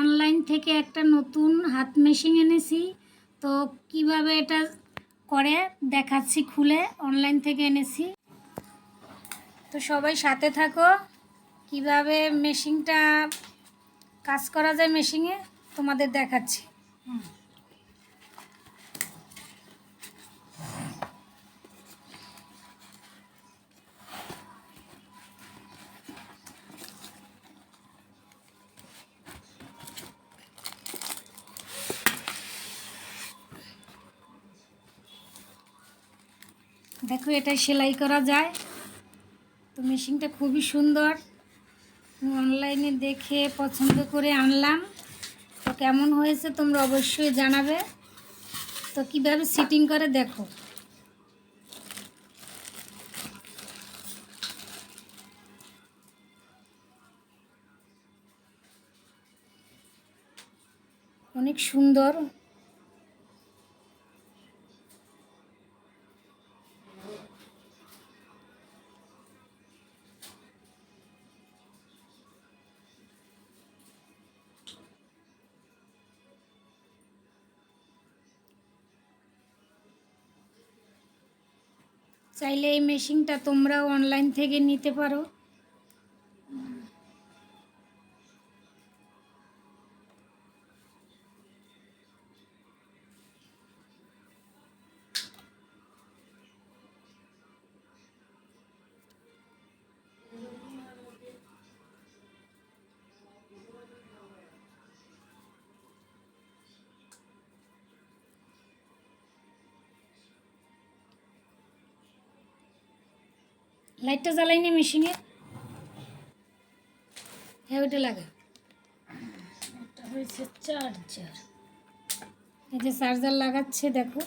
Online থেকে একটা নতুন হাত মেশিন এনেছি। তো কীভাবে এটা করে দেখাচ্ছি খুলে অনলাইন থেকে এনেছি। তো সবাই সাথে থাকো। কীভাবে মেশিনটা কাজ করা যায় মেশিনে তোমাদের দেখাচ্ছি। দেখো এটা সেলাই করা যায়। তো মেশিনটা খুবই সুন্দর। অনলাইনে দেখে পছন্দ করে আনলাম। তো কেমন হয়েছে তোমরা অবশ্যই জানাবে। তো কীভাবে সিটিং করে দেখো। অনেক সুন্দর। চাইলে এই মেশিনটা তোমরাও অনলাইন থেকে নিতে পারো। লাইটটা জ্বালাইনি মেশিনে। হ্যাঁ ওইটা লাগা। এটা হয়েছে চার্জার এই যে চার্জার লাগাচ্ছে দেখো।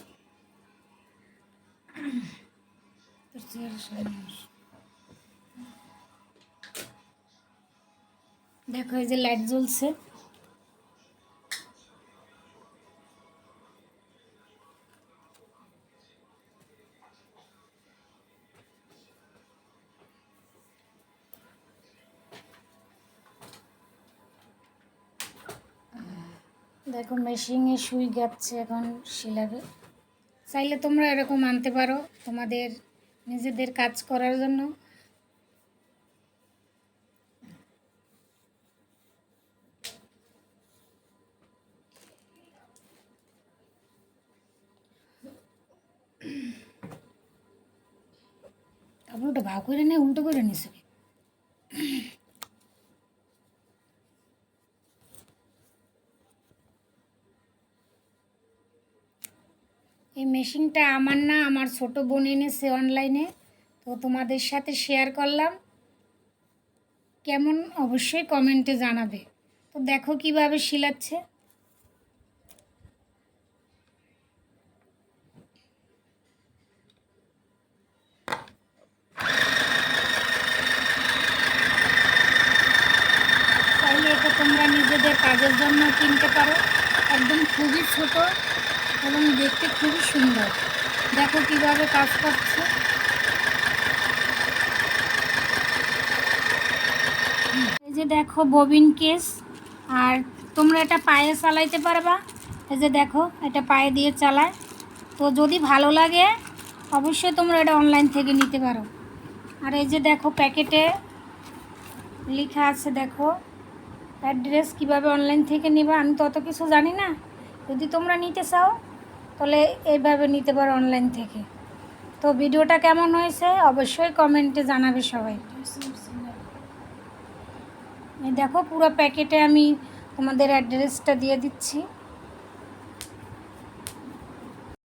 দেখো এই যে লাইট জ্বলছে। দেখো মেশিনে সুই গাচ্ছে এখন শিলাবে। চাইলে তোমরা এরকম আনতে পারো তোমাদের নিজেদের কাজ করার জন্য। ওটা ভাগ করে নে, উল্টো করে নিস এই মেশিনটা আমার না, আমার ছোট বোন এনেছে অনলাইনে তো তোমাদের সাথে শেয়ার করলাম। কেমন? অবশ্যই কমেন্টে জানাবে। তো দেখো কীভাবে শিলাচ্ছে। চাইলে এটা তোমরা নিজেদের কাজের জন্য কিনতে পারো। একদম খুবই ছোট। এবং দেখতে খুবই সুন্দর। দেখো কীভাবে কাজ করছে। এই যে দেখো ববিন কেস, আর তোমরা এটা পায়ে চালাইতে পারবা। এই যে দেখো, এটা পায়ে দিয়ে চালায়। তো যদি ভালো লাগে, অবশ্যই তোমরা এটা অনলাইন থেকে নিতে পারো। আর এই যে দেখো প্যাকেটে লেখা আছে, দেখো অ্যাড্রেস কীভাবে অনলাইন থেকে নেবা। আমি তো অত কিছু জানি না। যদি তোমরা নিতে চাও তাহলে এইভাবে নিতে পারো অনলাইন থেকে। তো ভিডিওটা কেমন হয়েছে? অবশ্যই কমেন্টে জানাবে সবাই। দেখো পুরো প্যাকেটে আমি তোমাদের অ্যাড্রেসটা দিয়ে দিচ্ছি।